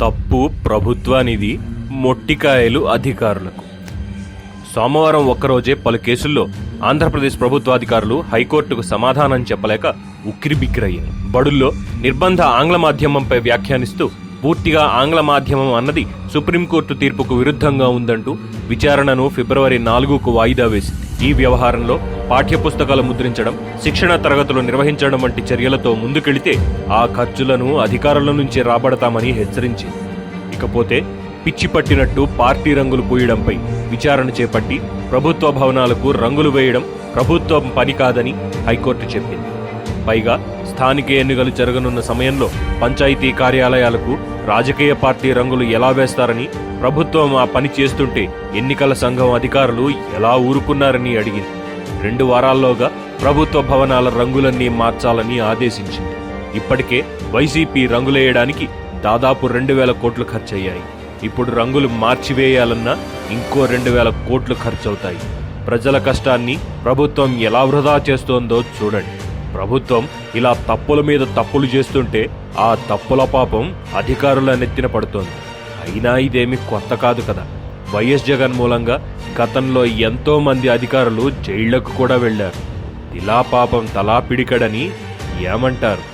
తప్పు ప్రభుత్వానిది మొట్టికాయలు అధికారులకు. సోమవారం ఒక్కరోజే పలు కేసుల్లో ఆంధ్రప్రదేశ్ ప్రభుత్వాధికారులు హైకోర్టుకు సమాధానం చెప్పలేక ఉక్కిరిబిక్కిరయ్యారు. బడుల్లో నిర్బంధ ఆంగ్ల మాధ్యమంపై వ్యాఖ్యానిస్తూ పూర్తిగా ఆంగ్ల మాధ్యమం అన్నది సుప్రీంకోర్టు తీర్పుకు విరుద్ధంగా ఉందంటూ విచారణను ఫిబ్రవరి నాలుగుకు వాయిదా వేసింది. ఈ వ్యవహారంలో పాఠ్యపుస్తకాలు ముద్రించడం శిక్షణ తరగతులు నిర్వహించడం వంటి చర్యలతో ముందుకెళితే ఆ ఖర్చులను అధికారుల నుంచి రాబడతామని హెచ్చరించింది. ఇకపోతే పిచ్చి పట్టినట్టు పార్టీ రంగులు పూయడంపై విచారణ చేపట్టి ప్రభుత్వ భవనాలకు రంగులు వేయడం ప్రభుత్వం పని కాదని హైకోర్టు చెప్పింది. పైగా స్థానిక ఎన్నికలు జరగనున్న సమయంలో పంచాయతీ కార్యాలయాలకు రాజకీయ పార్టీ రంగులు ఎలా వేస్తారని ప్రభుత్వం ఆ పని చేస్తుంటే ఎన్నికల సంఘం అధికారులు ఎలా ఊరుకున్నారని అడిగింది. రెండు వారాల్లోగా ప్రభుత్వ భవనాల రంగులన్నీ మార్చాలని ఆదేశించింది. ఇప్పటికే వైసీపీ రంగులేయడానికి దాదాపు రెండు వేల కోట్లు ఖర్చయ్యాయి. ఇప్పుడు రంగులు మార్చివేయాలన్నా ఇంకో రెండు వేల కోట్లు ఖర్చవుతాయి. ప్రజల కష్టాన్ని ప్రభుత్వం ఎలా వృధా చేస్తోందో చూడండి. ప్రభుత్వం ఇలా తప్పుల మీద తప్పులు చేస్తుంటే ఆ తప్పుల పాపం అధికారుల నెత్తిన పడుతోంది. అయినా ఇదేమి కొత్త కాదు కదా. వైఎస్ జగన్ మూలంగా గతంలో ఎంతో మంది అధికారులు జైళ్ళకు కూడా వెళ్ళారు ఇలా పాపం తలా పిడికడని ఏమంటారు?